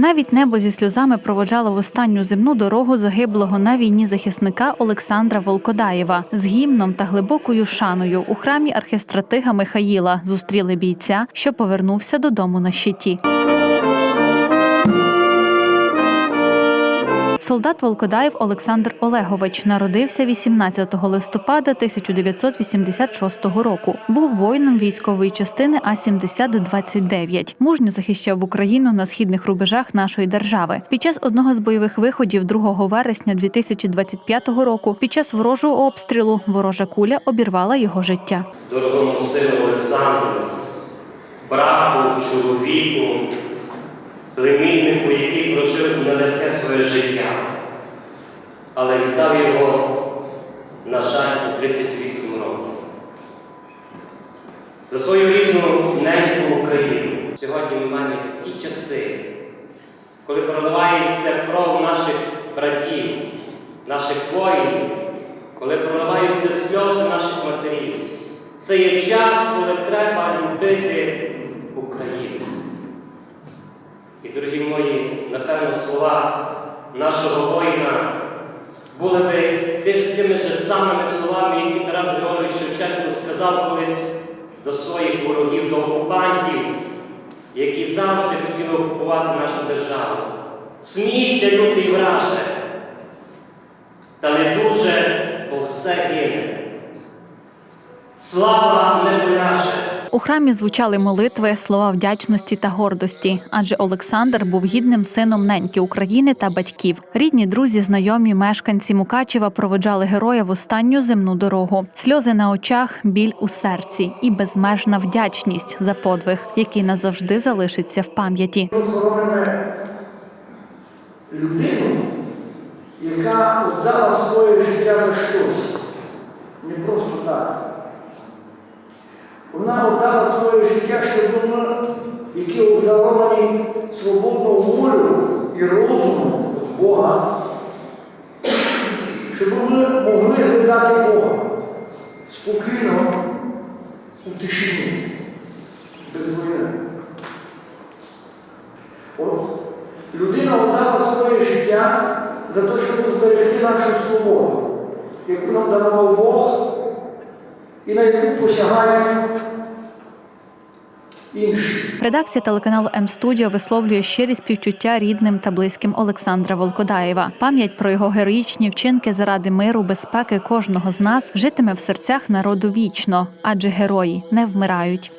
Навіть небо зі сльозами проводжало в останню земну дорогу загиблого на війні захисника Олександра Волкодаєва з гімном та глибокою шаною у храмі архістратига Михаїла зустріли бійця, що повернувся додому на щиті. Солдат Волкодаєв Олександр Олегович народився 18 листопада 1986 року. Був воїном військової частини А 7029 Мужньо захищав Україну на східних рубежах нашої держави. Під час одного з бойових виходів 2 вересня 2025 року, під час ворожого обстрілу, ворожа куля обірвала його життя. дорогому сину Олександру, брату, чоловіку, племіннику, який прожив нелегке своє життя, але віддав його, на жаль, у 38 років. За свою рідну неньку Україну. Сьогодні ми маємо ті часи, коли проливається кров наших братів, наших воїнів, коли проливаються сльози наших матерів. Це є час, коли треба любити. І, дорогі мої, напевно, слова нашого воїна були би тими ж самими словами, які Тарас Григорович Шевченко сказав колись до своїх ворогів, до окупантів, які завжди хотіли окупувати нашу державу. Смійся, лютий враже, та не дуже, бо все гине. Слава не поляже. У храмі звучали молитви, слова вдячності та гордості, адже Олександр був гідним сином неньки України та батьків. Рідні, друзі, знайомі, мешканці Мукачева проведжали героя в останню земну дорогу. Сльози на очах, біль у серці і безмежна вдячність за подвиг, який назавжди залишиться в пам'яті. Людину, яка віддала своє життя за щось. Не просто так. Вона віддала своє життя, щоб ми, які обдаровані свободною волю і розумом від Бога, щоб ми могли глядати Бога спокійно у тишині, без війни. Людина віддала своє життя за те, щоб зберегти нашу свободу, яку нам дарував Бог і на яку посягають інші. Редакція телеканалу М-студіо висловлює щирі співчуття рідним та близьким Олександра Волкодаєва. Пам'ять про його героїчні вчинки заради миру, безпеки кожного з нас житиме в серцях народу вічно, адже герої не вмирають.